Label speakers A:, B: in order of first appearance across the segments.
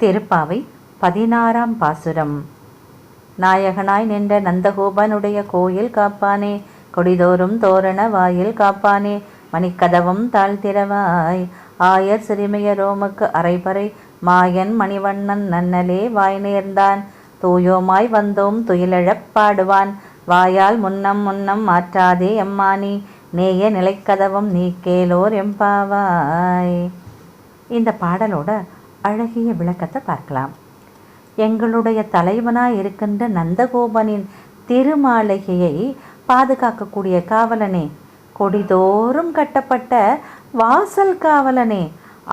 A: திருப்பாவை பதினாறாம் பாசுரம். நாயகனாய் நின்ற நந்தகோபனுடைய கோயில் காப்பானே கொடிதோறும் தோரண வாயில் காப்பானே மணிக்கதவும் தாழ்த்திரவாய். ஆயர் சிறுமிய ரோமுக்கு அரைபறை மாயன் மணிவண்ணன் நன்னலே வாய் நேர்ந்தான். தூயோமாய் வந்தோம் துயிலழப் பாடுவான். வாயால் முன்னம் முன்னம் மாற்றாதே எம்மானி நேய நிலைக்கதவும் நீ கேலோர் எம்பாவாய் இந்த பாடலோட அழகிய விளக்கத்தை பார்க்கலாம். எங்களுடைய தலைவனாக இருக்கின்ற நந்தகோபனின் திருமாளிகையை பாதுகாக்கக்கூடிய காவலனே கொடிதோறும் கட்டப்பட்ட வாசல் காவலனே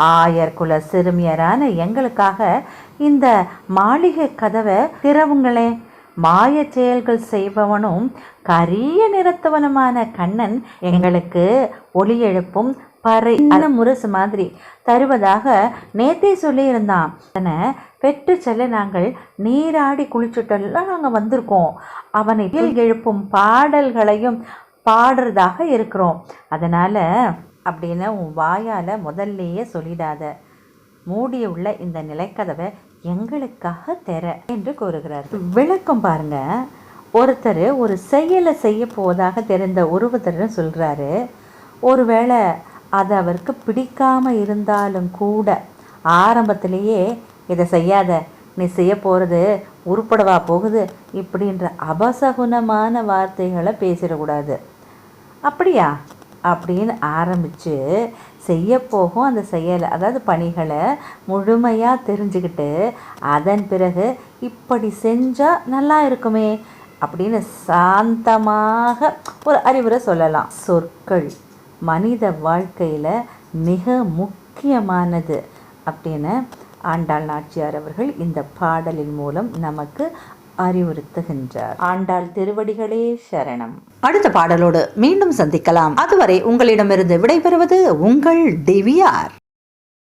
A: ஆயர் குல சிறுமியரான எங்களுக்காக இந்த மாளிகை கதவை திறவுங்களே மாயச் செயல்கள் செய்பவனும் கரிய நிறத்தவனுமான கண்ணன் எங்களுக்கு ஒளி எழுப்பும் பறை அந்த முரசு மாதிரி தருவதாக நேத்தே சொல்லியிருந்தான். பெற்று செல்ல நாங்கள் நீராடி குளிச்சுட்டெல்லாம் நாங்கள் வந்திருக்கோம். அவனை எழுப்பும் பாடல்களையும் பாடுறதாக இருக்கிறோம். அதனால் அப்படின்னு உன் வாயால் முதல்லையே சொல்லிடாத. மூடியுள்ள உள்ள இந்த நிலைக்கதவை எங்களுக்காக தெர என்று கூறுகிறார் விளக்கம் பாருங்க. ஒருத்தர் ஒரு செயலை செய்ய போவதாக தெரிந்த ஒருவத்தர் சொல்கிறாரு ஒருவேளை அது அவருக்கு பிடிக்காமல் இருந்தாலும் கூட ஆரம்பத்திலேயே இதை செய்யாத நீ செய்ய போகிறது உருப்படவா போகுது இப்படின்ற அபசகுனமான வார்த்தைகளை பேசிடக்கூடாது. அப்படியா? அப்படின்னு ஆரம்பித்து செய்யப்போகும் அந்த செயலை அதாவது பணிகளை முழுமையாக தெரிஞ்சுக்கிட்டு அதன் பிறகு இப்படி செஞ்சால் நல்லா இருக்குமே அப்படின்னு சாந்தமாக ஒரு அறிவுரை சொல்லலாம். சொற்கள் மனித வாழ்க்கையில் மிக முக்கியமானது அப்படின்னு ஆண்டாள் நாச்சியார் அவர்கள் இந்த பாடலின் மூலம் நமக்கு அறிவுறுத்துகின்றார். ஆண்டாள் திருவடிகளே சரணம். அடுத்த பாடலோடு மீண்டும் சந்திக்கலாம். அதுவரை உங்களிடமிருந்து விடைபெறுவது உங்கள் டிவிஆர்.